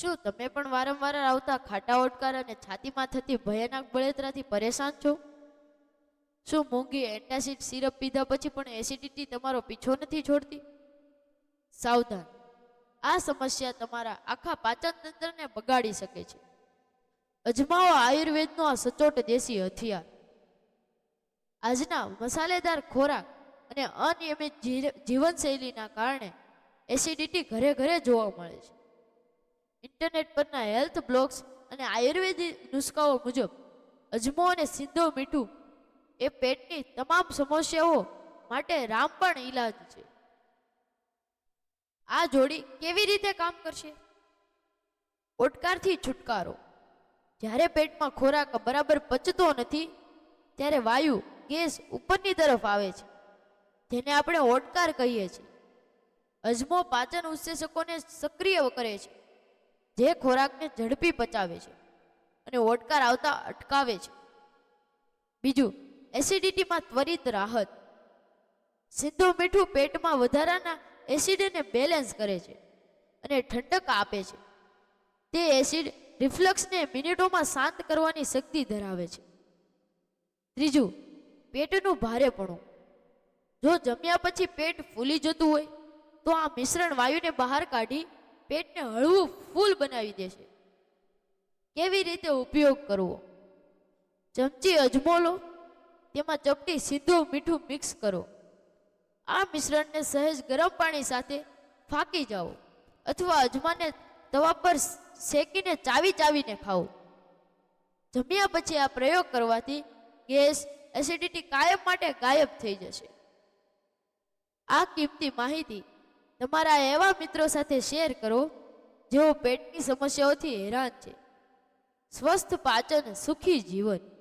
શું તમે પણ વારંવાર આવતા ખાટા ઓટકાર અને છાતીમાં થતી ભયાનક બળતરાથી પરેશાન છો? શું મોંઘી એન્ટાસિડ સિરપ પીધા પછી પણ એસિડિટી તમારો પીછો નથી છોડતી? સાવધાન. આ સમસ્યા તમારા આખા પાચન તંત્રને બગાડી શકે છે. અજમાવો આયુર્વેદનો આ સચોટ દેશી હથિયાર. આજના મસાલેદાર ખોરાક અને અનિયમિત જીવનશૈલીના કારણે એસિડિટી ઘરે ઘરે જોવા મળે છે. ઇન્ટરનેટ પરના હેલ્થ બ્લોગ્સ અને આયુર્વેદિક નુસ્ખાઓ મુજબ, અજમો અને સિંધો મીઠું એ પેટની તમામ સમસ્યાઓ માટે રામબાણ ઈલાજ છે. આ જોડી કેવી રીતે કામ કરશે? ઓટકારથી છુટકારો. જ્યારે પેટમાં ખોરાક બરાબર પચતો નથી, ત્યારે વાયુ ગેસ ઉપરની તરફ આવે છે, જેને આપણે ઓટકાર કહીએ છીએ. અજમો પાચન ઉત્સેચકોને સક્રિય કરે છે. જે ખોરાકને ઝડપી પચાવે છે અને ઓડકાર આવતા અટકાવે છે. બીજું એસિડિટીમાં ત્વરિત રાહત. સિંધુ મીઠું પેટમાં વધારાના એસિડને બેલેન્સ કરે છે અને ઠંડક આપે છે. તે એસિડ રિફ્લક્સને મિનિટોમાં શાંત કરવાની શક્તિ ધરાવે છે. ત્રીજું, પેટનું ભારેપણું. જો જમ્યા પછી પેટ ફૂલી જતું હોય, તો આ મિશ્રણ વાયુને બહાર કાઢી પેટને હળવું ફૂલ બનાવી દેશે. કેવી રીતે ઉપયોગ કરવો? ચમચી અજમો લો તેમાં ચપટી સીધું મીઠું મિક્સ કરો. આ મિશ્રણને સહેજ ગરમ પાણી સાથે ફાંકી જાઓ અથવા અજમાને તવા પર શેકીને ચાવી ચાવીને ખાઓ. જમ્યા પછી આ પ્રયોગ કરવાથી ગેસ એસિડિટી કાયમ માટે ગાયબ થઈ જશે. આ કિંમતી માહિતી તમારા એવા મિત્રો સાથે શેર કરો, જેઓ પેટની સમસ્યાઓથી હેરાન છે. સ્વસ્થ પાચન સુખી જીવન.